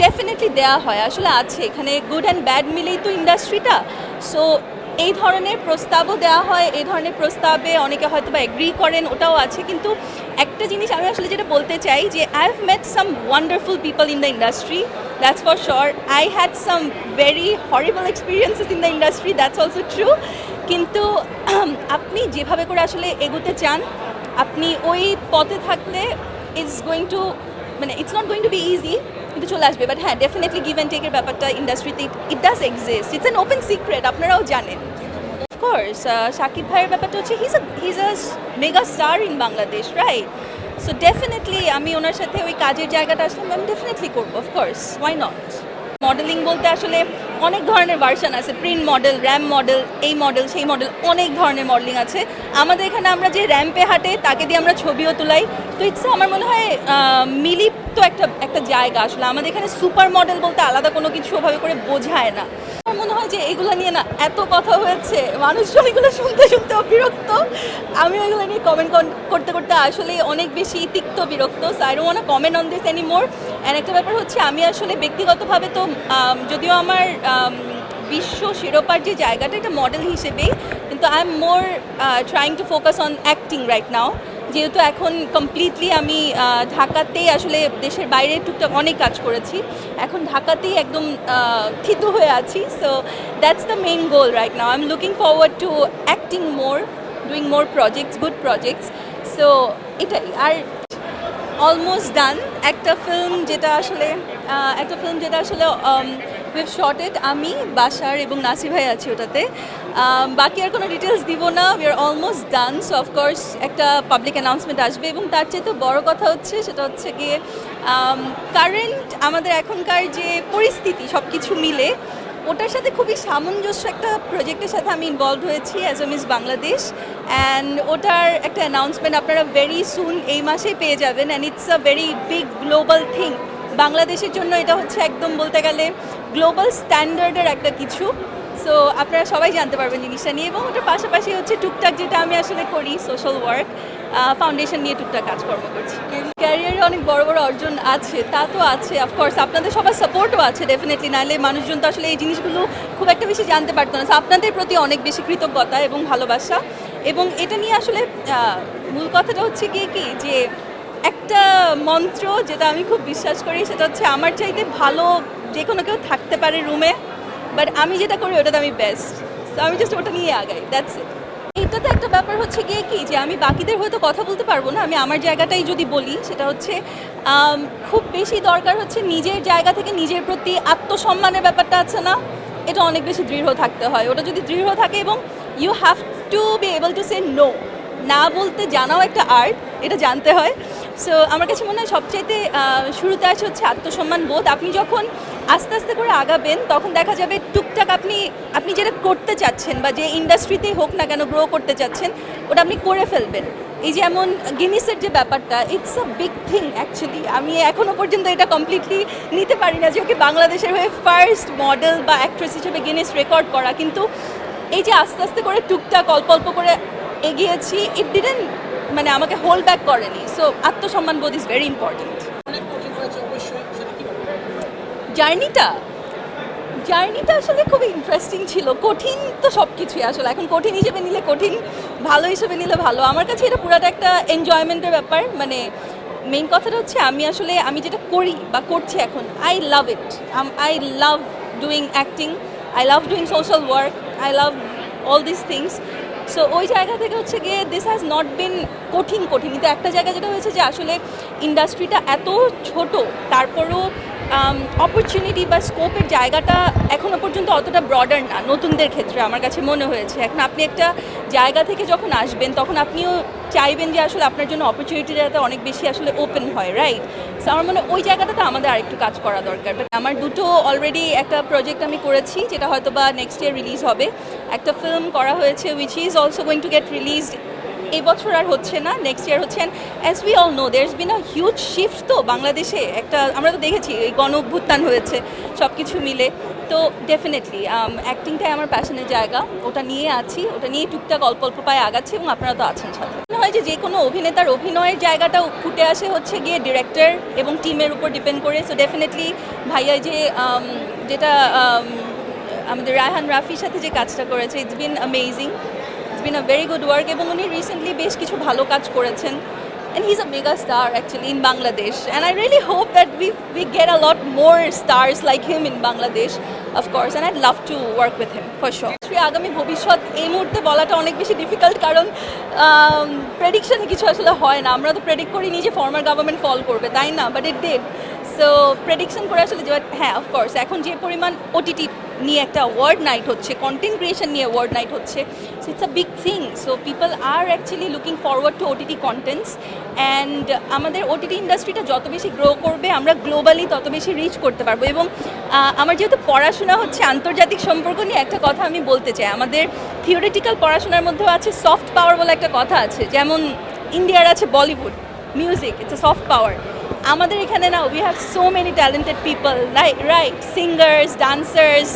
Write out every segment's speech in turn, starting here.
Definitely দেয়া হয়। আসলে আছে। এখানে গুড অ্যান্ড ব্যাড মিলেই তো ইন্ডাস্ট্রিটা সো এই ধরনের প্রস্তাবও দেওয়া হয়। এই ধরনের প্রস্তাবে অনেকে হয়তো বা এগ্রি করেন, ওটাও আছে। কিন্তু একটা জিনিস আমি আসলে যেটা বলতে চাই যে I have met some wonderful people in the industry that's for sure I had some very horrible experiences in the industry that's also true কিন্তু আপনি যেভাবে করে আসলে এগোতে চান, আপনি ওই পথে থাকলে ইটস গোয়িং টু মানে it's not going to be easy কিন্তু চলে আসবে বাট হ্যাঁ ডেফিনেটলি গিভ অ্যান্ড টেকের ব্যাপারটা ইন্ডাস্ট্রিতে it does exist it's an open secret আপনারাও জানেন। অফকোর্স শাকিব ভাইয়ের ব্যাপারটা হচ্ছে he's he's a mega star in Bangladesh right so definitely আমি ওনার সাথে ওই কাজের জায়গাটা আসলে আমি ডেফিনেটলি করব অফকোর্স ওয়াই নট মডেলিং বলতে আসলে অনেক ধরনের ভার্সন আছে। প্রিন্ট মডেল র্যাম মডেল এই মডেল সেই মডেল অনেক ধরনের মডেলিং আছে। আমাদের এখানে আমরা যে র্যাম্পে হাঁটে, তাকে দিয়ে আমরা ছবিও তুলাই। তো ইটস আমার মনে হয় মিলিপ তো একটা একটা জায়গা। আসলে আমাদের এখানে সুপার মডেল বলতে আলাদা কোনো কিছু ওভাবে করে বোঝায় না। আমার মনে হয় যে এগুলো নিয়ে না এত কথা হয়েছে, মানুষজন এগুলো শুনতে শুনতে বিরক্ত আমি এগুলো নিয়ে কমেন্ট করতে করতে আসলে অনেক বেশি তিক্ত বিরক্ত so I comment on this any more একটা ব্যাপার হচ্ছে, আমি আসলে ব্যক্তিগতভাবে তো যদিও আমার বিশ্ব শিরোপার যে জায়গাটা, এটা মডেল হিসেবেই, কিন্তু I am more trying to focus on acting right now যেহেতু এখন কমপ্লিটলি আমি ঢাকাতেই আসলে দেশের বাইরে টুকটাক অনেক কাজ করেছি। এখন ঢাকাতেই একদম থিতু হয়ে আছি। So that's the main goal right now I am looking forward to acting more doing more projects good projects so এটাই। আর অলমোস্ট ডান একটা ফিল্ম যেটা আসলে একটা ফিল্ম যেটা আসলে উইভ শর্টেড আমি, বাসার এবং নাসি ভাই আছি ওটাতে। বাকি আর কোনো ডিটেলস দিব না। We are almost done so of course একটা পাবলিক অ্যানাউন্সমেন্ট আসবে। এবং তার চেয়ে তো বড় কথা হচ্ছে, সেটা হচ্ছে গিয়ে কারেন্ট আমাদের এখনকার যে পরিস্থিতি সব কিছু মিলে, ওটার সাথে খুবই সামঞ্জস্য একটা প্রজেক্টের সাথে আমি ইনভলভ হয়েছি অ্যাজ মিস বাংলাদেশ অ্যান্ড ওটার একটা অ্যানাউন্সমেন্ট আপনারা ভেরি সুন এই মাসেই পেয়ে যাবেন। And it's a very big global thing বাংলাদেশের জন্য এটা হচ্ছে একদম বলতে গেলে গ্লোবাল স্ট্যান্ডার্ডের একটা কিছু। সো আপনারা সবাই জানতে পারবেন জিনিসটা নিয়ে এবং ওটার পাশাপাশি হচ্ছে টুকটাক যেটা আমি আসলে করি সোশ্যাল ওয়ার্ক ফাউন্ডেশন নিয়ে টুকটাক কাজকর্ম করছি। ক্যারিয়ারে অনেক বড় বড় অর্জন আছে, তা তো আছে অফকোর্স আপনাদের সবার সাপোর্টও আছে ডেফিনেটলি নাহলে মানুষজন তো আসলে এই জিনিসগুলো খুব একটা বেশি জানতে পারতো না। আপনাদের প্রতি অনেক বেশি কৃতজ্ঞতা এবং ভালোবাসা এবং এটা নিয়ে আসলে মূল কথাটা হচ্ছে গিয়ে কি? যে একটা মন্ত্র যেটা আমি খুব বিশ্বাস করি, সেটা হচ্ছে আমার চাইতে ভালো যে কোনো কেউ থাকতে পারে রুমে বাট আমি যেটা করি ওটাতে আমি বেস্ট তো আমি জাস্ট ওটা নিয়ে আগাই দ্যাটস ইট এটাতে একটা ব্যাপার হচ্ছে গিয়ে কি, যে আমি বাকিদের হয়তো কথা বলতে পারব না, আমি আমার জায়গাটাই যদি বলি, সেটা হচ্ছে খুব বেশি দরকার হচ্ছে নিজের জায়গা থেকে নিজের প্রতি আত্মসম্মানের ব্যাপারটা আছে না, এটা অনেক বেশি দৃঢ় থাকতে হয়। ওটা যদি দৃঢ় থাকে এবং you have to be able to say no না বলতে জানাও একটা আর্ট এটা জানতে হয়। সো আমার কাছে মনে হয় সবচাইতে শুরুতে আছে হচ্ছে আত্মসম্মান বোধ। আপনি যখন আস্তে আস্তে করে আগাবেন, তখন দেখা যাবে টুকটাক আপনি আপনি যেটা করতে চাচ্ছেন বা যে ইন্ডাস্ট্রিতেই হোক না কেন গ্রো করতে চাচ্ছেন, ওটা আপনি করে ফেলবেন। এই যেমন গিনিসের যে ব্যাপারটা it's a big thing actually আমি এখনও পর্যন্ত এটা কমপ্লিটলি নিতে পারি না যে ওকে বাংলাদেশের হয়ে ফার্স্ট মডেল বা অ্যাক্ট্রেস হিসেবে গিনিস রেকর্ড করা। কিন্তু এই যে আস্তে আস্তে করে টুকটাক, অল্প অল্প করে এগিয়েছি ইট ডিডেন্ট মানে আমাকে হোল্ড ব্যাক করেনি। সো আত্মসম্মান বোধ ইজ ভেরি বলব? জার্নিটা জার্নিটা আসলে খুব ইন্টারেস্টিং ছিল। কঠিন তো সব কিছুই আসলে। এখন কঠিন হিসেবে নিলে কঠিন ভালো হিসেবে নিলে ভালো। আমার কাছে এটা পুরাটা একটা এনজয়মেন্টের ব্যাপার। মানে মেইন কথাটা হচ্ছে আমি আসলে আমি যেটা করি বা করছি এখন I love it I love doing acting I love doing social work I love all this things so ওই জায়গা থেকে হচ্ছে গিয়ে দিস হ্যাজ নট বিন কঠিন কঠিন। কিন্তু একটা জায়গা যেটা হয়েছে যে আসলে ইন্ডাস্ট্রিটা এত ছোট, তারপরও অপরচুনিটি বা স্কোপের জায়গাটা এখনও পর্যন্ত অতটা ব্রডার না, নতুনদের ক্ষেত্রে আমার কাছে মনে হয়েছে। এখন আপনি একটা জায়গা থেকে যখন আসবেন, তখন আপনিও চাইবেন যে আসলে আপনার জন্য অপরচুনিটিটা যাতে অনেক বেশি আসলে ওপেন হয় রাইট সো আমার মনে ওই জায়গাটাতে আমাদের আরেকটু কাজ করা দরকার। আমার দুটো অলরেডি একটা প্রজেক্ট আমি করেছি, যেটা হয়তো বা নেক্সট ইয়ার রিলিজ হবে। একটা ফিল্ম করা হয়েছে which is also going to get released এই বছর আর হচ্ছে না নেক্সট ইয়ার হচ্ছে। As we all know there's been a huge shift to বাংলাদেশে। একটা আমরা তো দেখেছি এই গণ অভ্যুত্থান হয়েছে সব কিছু মিলে। তো ডেফিনেটলি অ্যাক্টিংটাই আমার প্যাশনের জায়গা। ওটা নিয়ে আছি ওটা নিয়ে টুকটাক অল্প অল্প পায়ে আগাচ্ছি এবং আপনারা তো আছেন সাথে। মনে হয় যে যে কোনো অভিনেতার অভিনয়ের জায়গাটাও ফুটে আসে হচ্ছে গিয়ে ডিরেক্টর এবং টিমের উপর ডিপেন্ড করে। সো ডেফিনেটলি ভাইয়া যে um, যেটা um, আমাদের রায়হান রাফির সাথে যে কাজটা করেছে it's been amazing it's been a very good work এবং উনি রিসেন্টলি বেশ কিছু ভালো কাজ করেছেন. And he's a mega star actually in Bangladesh and I really hope that we we get a lot more stars like him in Bangladesh of course and I love to work with him for sure আগামী ভবিষ্যৎ এই মুহূর্তে বলাটা অনেক বেশি difficult কারণ um, prediction কিছু আসলে হয় না। আমরা তো প্রেডিক্ট করি নিজে ফর্মার গভর্নমেন্ট ফল করবে, তাই না? But it date so prediction করে আসলে যে হ্যাঁ অফকোর্স এখন যে পরিমাণ ওটিটি নিয়ে একটা ওয়ার্ড নাইট হচ্ছে কন্টেন্ট ক্রিয়েশন নিয়ে ওয়ার্ড নাইট হচ্ছে so it's a big thing so people are actually looking forward to OTT contents and আমাদের ওটিটি ইন্ডাস্ট্রিটা যত বেশি গ্রো করবে, আমরা গ্লোবালি তত বেশি রিচ করতে পারব এবং আমার যেহেতু পড়াশোনা হচ্ছে আন্তর্জাতিক সম্পর্ক নিয়ে একটা কথা আমি বলতে চাই। আমাদের থিওরিটিক্যাল পড়াশোনার মধ্যেও আছে সফট পাওয়ার বলে একটা কথা আছে, যেমন ইন্ডিয়ার আছে Bollywood music it's a soft power আমাদের এখানে না we have so many talented people like right singers dancers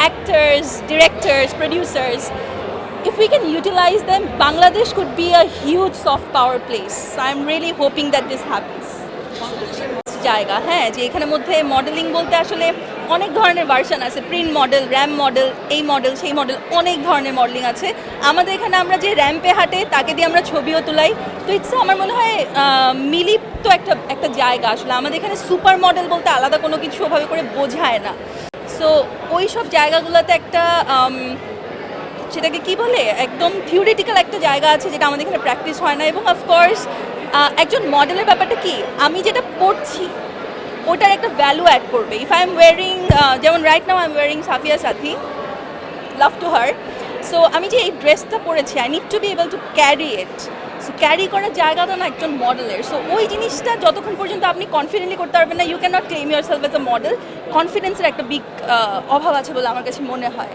actors directors producers if we can utilise them Bangladesh could be a huge soft power place I am really hoping that this happens জায়গা হ্যাঁ যে এখানে মধ্যে modelling বলতে আসলে অনেক ধরনের version আছে। প্রিন্ট মডেল র্যাম মডেল এই মডেল সেই মডেল অনেক ধরনের মডেলিং আছে। আমাদের এখানে আমরা যে র্যাম্পে হাঁটে তাকে দিয়ে আমরা ছবিও তুলাই। তো ইটস আমার মনে হয় আহ, মিলিত একটা একটা জায়গা আসলে। আমাদের এখানে সুপার মডেল বলতে আলাদা কোনো কিছু ওভাবে করে বোঝায় না। সো ওই সব জায়গাগুলোতে একটা সেটাকে কি বলে? একদম থিওরিটিক্যাল একটা জায়গা আছে যেটা আমাদের এখানে প্র্যাকটিস হয় না। এবং অফকোর্স একজন মডেলের ব্যাপারটা কি? আমি যেটা পড়ছি ওটার একটা ভ্যালু অ্যাড করবে। ইফ আই এম ওয়ারিং যেমন right now I am wearing Safiya Sathi love to her so আমি যে এই ড্রেসটা পরেছি I need to be able to carry it so carry করার জায়গাটা না একজন মডেলের সো ওই জিনিসটা যতক্ষণ পর্যন্ত আপনি কনফিডেন্টলি করতে পারবেন না you can not claim yourself as a model কনফিডেন্সের একটা বিগ অভাব আছে বলে আমার কাছে মনে হয়।